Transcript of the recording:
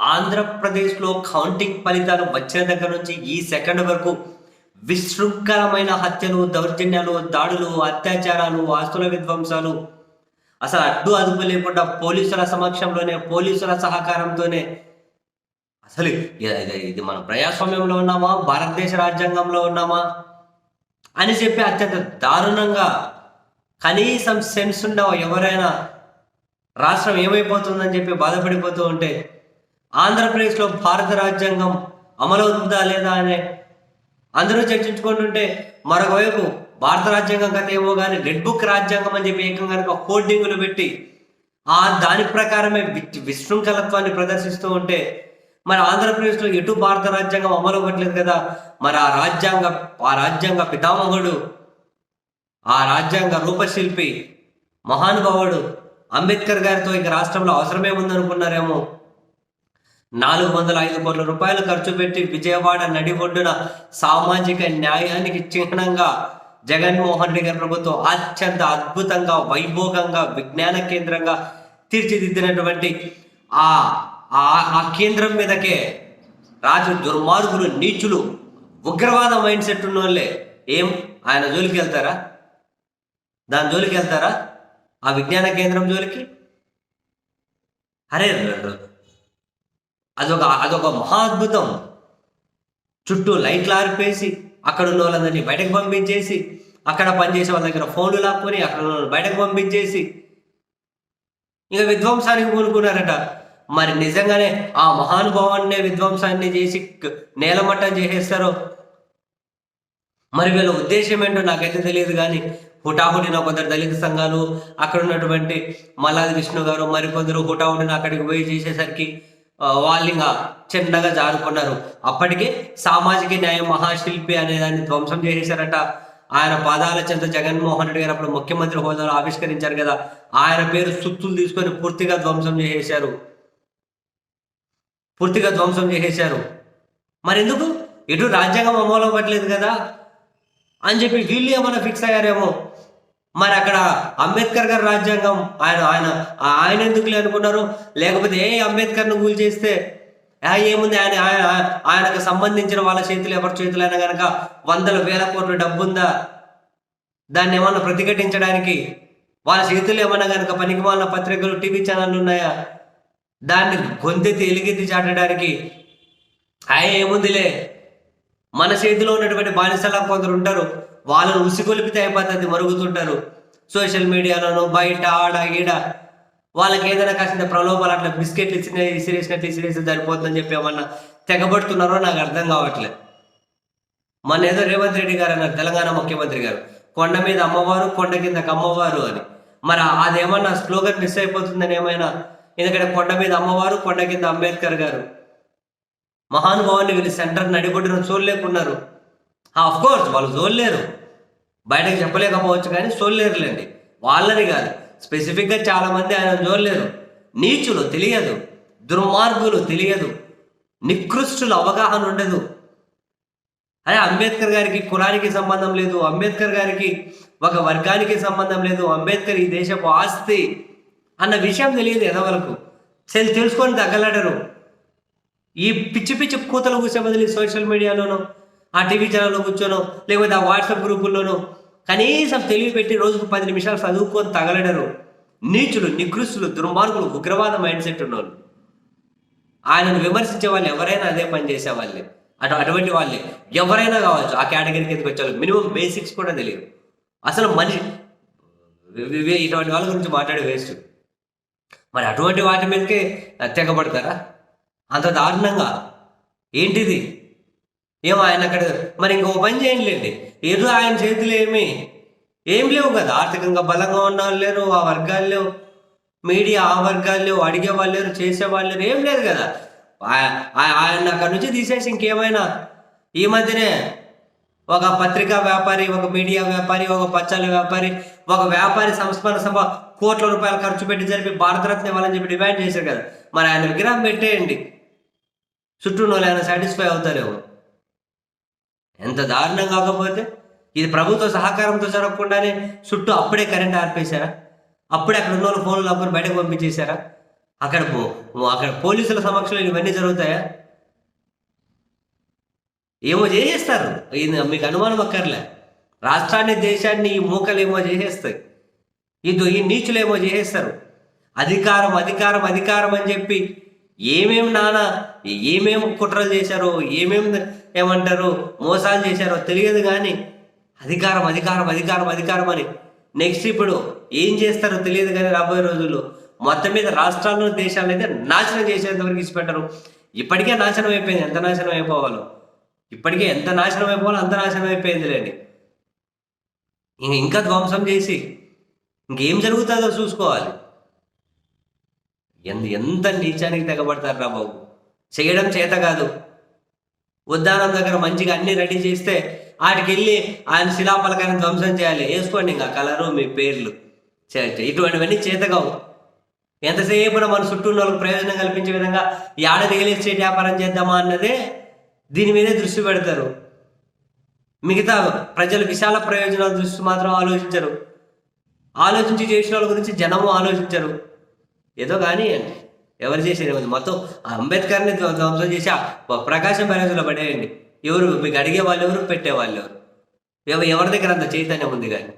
ఆంధ్రప్రదేశ్లో కౌంటింగ్ ఫలితాలు వచ్చిన దగ్గర నుంచి ఈ సెకండ్ వరకు విశృంఖలమైన హత్యలు దౌర్జన్యాలు దాడులు అత్యాచారాలు ఆస్తుల విధ్వంసాలు. అసలు అడ్డు అదుపు లేకుండా పోలీసుల సమక్షంలోనే పోలీసుల సహకారంతోనే. అసలు ఇది- మన ప్రజాస్వామ్యంలో ఉన్నామా? భారతదేశ రాజ్యాంగంలో ఉన్నామా? అని చెప్పి అత్యంత దారుణంగా కనీసం సెన్స్ ఉండవు ఎవరైనా. రాష్ట్రం ఏమైపోతుందని చెప్పి బాధపడిపోతూ ఉంటే ఆంధ్రప్రదేశ్లో భారత రాజ్యాంగం అమలవుతుందా లేదా అనే అందరూ చర్చించుకుంటుంటే మరొక వైపు భారత రాజ్యాంగం కథ ఏమో కానీ రెడ్ బుక్ రాజ్యాంగం అని చెప్పి ఏకంగా కనుక హోర్డింగులు పెట్టి ఆ దాని ప్రకారమే విశృంఖలత్వాన్ని ప్రదర్శిస్తూ ఉంటే మరి ఆంధ్రప్రదేశ్లో ఎటు భారత రాజ్యాంగం అమలు అవ్వట్లేదు కదా? మరి ఆ రాజ్యాంగ ఆ రాజ్యాంగ పితామహుడు ఆ రాజ్యాంగ రూపశిల్పి మహానుభావుడు అంబేద్కర్ గారితో ఇక రాష్ట్రంలో అవసరమే ఉందనుకున్నారేమో నాలుగు వందల ఐదు కోట్ల రూపాయలు ఖర్చు పెట్టి విజయవాడ నడి ఒడ్డున సామాజిక న్యాయానికి చిహ్నంగా జగన్మోహన్ రెడ్డి గారి ప్రభుత్వం అత్యంత అద్భుతంగా వైభోగంగా విజ్ఞాన కేంద్రంగా తీర్చిదిద్దినటువంటి ఆ ఆ ఆ కేంద్రం మీదకే రాజు దుర్మార్గులు నీచులు ఉగ్రవాద మైండ్ సెట్ ఉన్న వాళ్ళే ఏం? ఆయన జోలికి వెళ్తారా? దాని జోలికి వెళ్తారా? ఆ విజ్ఞాన కేంద్రం జోలికి? అరే ర- అదొక అదొక మహా అద్భుతం చుట్టూ లైట్లు ఆరిపేసి అక్కడ ఉన్న వాళ్ళందరినీ బయటకు పంపించేసి అక్కడ పనిచేసే వాళ్ళ దగ్గర ఫోన్లు లాక్కొని అక్కడ వాళ్ళని బయటకు పంపించేసి. ఇక విధ్వంసానికి పూనుకున్నారట. మరి నిజంగానే ఆ మహానుభావాన్నే విధ్వంసాన్ని చేసి నేలమట్టం చేసేస్తారో? మరి వీళ్ళ ఉద్దేశం ఏంటో నాకైతే తెలియదు కానీ హుటాహుటిన కొందరు దళిత సంఘాలు అక్కడ ఉన్నటువంటి మల్లాది విష్ణు గారు మరికొందరు హుటాహుటిన అక్కడికి పోయి చేసేసరికి ఆ, వాళ్ళు ఇంకా చిన్నగా జారుకున్నారు. అప్పటికే సామాజిక న్యాయ మహాశిల్పి అనే దాన్ని ధ్వంసం చేసేసారట ఆయన పాదాల చెంత జగన్మోహన్ రెడ్డి గారు అప్పుడు ముఖ్యమంత్రి హోదాలో ఆవిష్కరించారు కదా. ఆయన పేరు సుత్తులు తీసుకొని పూర్తిగా ధ్వంసం చేసేశారు. పూర్తిగా ధ్వంసం చేసేశారు. మరి ఎందుకు ఎటు రాజ్యాంగం అమలు అవ్వట్లేదు కదా. అని చెప్పి వీళ్ళు ఏమైనా ఫిక్స్ అయ్యారేమో? మరి అక్కడ అంబేద్కర్ గారి రాజ్యాంగం ఆయన ఆయన ఆయన ఎందుకులే అనుకున్నారు? లేకపోతే ఏ అంబేద్కర్ను కూల్ చేస్తే? ఆ, ఏముంది? ఆయన ఆయన ఆయనకు సంబంధించిన వాళ్ళ చేతులు ఎవరి చేతులు అయినా కనుక వందల వేల కోట్ల డబ్బు ఉందా దాన్ని ఏమన్నా ప్రతిఘటించడానికి? వాళ్ళ చేతులు ఏమన్నా కనుక పనికి వాళ్ళ పత్రికలు టీవీ ఛానళ్ళు ఉన్నాయా? దాన్ని గొంతెత్తి ఎలుగెత్తి చాటడానికి. ఆయన ఏముందిలే? మన చేతిలో ఉన్నటువంటి బానిసలా కొందరు ఉంటారు. వాళ్ళను ఉసిగొలిపితే అయిపోతుంది మరుగుతుంటారు. సోషల్ మీడియాలోనూ బయట ఆడ ఈడ. వాళ్ళకి ఏదైనా కాసిన ప్రలోభాలు అట్లా బిస్కెట్లు ఇచ్చిన ఇసిరేసినట్లు ఇసిరేసి సరిపోతుందని చెప్పి ఏమన్నా తెగబడుతున్నారో నాకు అర్థం కావట్లేదు. మన ఏదో రేవంత్ రెడ్డి గారు అన్నారు తెలంగాణ ముఖ్యమంత్రి గారు. కొండ మీద అమ్మవారు కొండ కిందకి అమ్మవారు అని. మరి అదేమన్నా స్లోగన్ మిస్ అయిపోతుందని ఏమైనా? ఎందుకంటే కొండ మీద అమ్మవారు కొండ కింద అంబేద్కర్ గారు. మహానుభావాన్ని వీళ్ళు సెంటర్ నడిబొడ్డున చూడలేకున్నారు ఆఫ్ కోర్స్ వాళ్ళు చూడలేరు బయటకు చెప్పలేకపోవచ్చు కానీ చూడలేరులేండి వాళ్ళని కాదు స్పెసిఫిక్గా చాలా మంది ఆయన చూడలేరు నీచులు తెలియదు దుర్మార్గులు తెలియదు నికృష్టులు అవగాహన ఉండదు. అరే అంబేద్కర్ గారికి కులానికి సంబంధం లేదు అంబేద్కర్ గారికి ఒక వర్గానికి సంబంధం లేదు అంబేద్కర్ ఈ దేశపు ఆస్తి అన్న విషయం తెలియదు ఎదవలకు తెలు- తెలుసుకొని తగ్గలడరు ఈ పిచ్చి పిచ్చి కూతలు కూసే బదులు సోషల్ మీడియాలోనో ఆ టీవీ ఛానల్లో కూర్చోనో లేకపోతే ఆ వాట్సాప్ గ్రూపుల్లోనో కనీసం తెలివి పెట్టి రోజుకు పది నిమిషాలు చదువుకొని తగలడరు. నీచులు నికృష్టులు దుర్మార్గులు ఉగ్రవాద మైండ్ సెట్ ఉన్నోళ్ళు. ఆయనను విమర్శించే వాళ్ళు ఎవరైనా అదే పని చేసే వాళ్ళే. అటు అటువంటి వాళ్ళే. ఎవరైనా కావచ్చు ఆ కేటగిరీ కిందకి వచ్చారు మినిమం బేసిక్స్ కూడా తెలియదు. అసలు మనిషి ఇటువంటి వాళ్ళ గురించి మాట్లాడే వేస్ట్. మరి అటువంటి వాటి మీదకే తెగబడతారా అంత దారుణంగా. ఏంటిది? ఏమో ఆయన అక్కడ మరి ఇంకో పని చేయండి ఏదో ఆయన చేతులు ఏమి ఏం లేవు కదా. ఆర్థికంగా బలంగా ఉన్న వాళ్ళు లేరు ఆ వర్గాలు లేవు. మీడియా ఆ వర్గాలు లేవు అడిగే వాళ్ళు లేరు చేసే వాళ్ళు లేరు ఏం లేదు కదా. ఆయన అక్కడి నుంచి తీసేసి ఇంకేమైనా. ఈ మధ్యనే ఒక పత్రికా వ్యాపారి ఒక మీడియా వ్యాపారి ఒక పచ్చళ్ళ వ్యాపారి ఒక వ్యాపారి సంస్మరణ సభ కోట్ల రూపాయలు ఖర్చు పెట్టి జరిపి భారతరత్న ఇవ్వాలని చెప్పి డిమాండ్ చేశారు కదా. మరి ఆయన విగ్రహం పెట్టేయండి. చుట్టూ ఉన్న వాళ్ళు ఆయన సాటిస్ఫై అవుతారేమో. ఎంత దారుణం కాకపోతే ఇది ప్రభుత్వ సహకారంతో జరగకుండానే చుట్టూ అప్పుడే కరెంట్ ఆర్పేశారా? అప్పుడే అక్కడ ఉన్న వాళ్ళు ఫోన్లు అప్పుడు బయటకు పంపించేశారా? అక్కడ పో- అక్కడ పోలీసుల సమక్షంలో ఇవన్నీ జరుగుతాయా? ఏమో చేసేస్తారు. మీకు అనుమానం అక్కర్లే. రాష్ట్రాన్ని దేశాన్ని ఈ మూకలు ఏమో చేసేస్తాయి. ఈ ఈ నీచులు ఏమో చేసేస్తారు. అధికారం అధికారం అధికారం అని చెప్పి ఏమేమి నానా ఏమేమి కుట్రలు చేశారో ఏమేమి ఏమంటారు మోసాలు చేశారో తెలియదు కానీ అధికారం అధికారం అధికారం అధికారం అని. నెక్స్ట్ ఇప్పుడు ఏం చేస్తారో తెలియదు కానీ రాబోయే రోజుల్లో మొత్తం మీద రాష్ట్రాల్లో దేశాలను అయితే నాశనం చేసేంత వరకు ఇచ్చిపెట్టరు. ఇప్పటికే నాశనం అయిపోయింది. ఎంత నాశనం అయిపోవాలో? ఇప్పటికే ఎంత నాశనం అయిపోవాలో అంత నాశనం అయిపోయింది లేండి ఇంక ఇంకా ధ్వంసం చేసి ఇంకేం జరుగుతుందో చూసుకోవాలి. ఎంత ఎంత నీచానికి తెగబడతారు రా బాబు? చేయడం చేత కాదు. ఉద్దానం దగ్గర మంచిగా అన్ని రెడీ చేస్తే ఆడికి వెళ్ళి ఆయన శిలాపలకాన్ని ధ్వంసం చేయాలి. వేసుకోండి ఇంకా కలరు మీ పేర్లు. ఇటువంటివన్నీ చేతగావు. ఎంతసేపు మన చుట్టూ ఉన్న వాళ్ళకి ప్రయోజనం కల్పించే విధంగా ఈ ఆడ రియల్ ఎస్టేట్ వ్యాపారం చేద్దామా అన్నదే దీని మీదే దృష్టి పెడతారు. మిగతా ప్రజలు విశాల ప్రయోజనాల దృష్టి మాత్రం ఆలోచించరు. ఆలోచించి చేసిన వాళ్ళ గురించి జనము ఆలోచించరు. ఏదో కానీ ఎవరు చేసేది మొత్తం అంబేద్కర్ని ధ్వంసం చేసి ఆ ప్రకాశం బ్యారేజ్లో పడేయండి. ఎవరు మీకు అడిగే వాళ్ళు ఎవరు? పెట్టే వాళ్ళు ఎవరు ఎవరి దగ్గర అంత చైతన్యం ఉంది కానీ?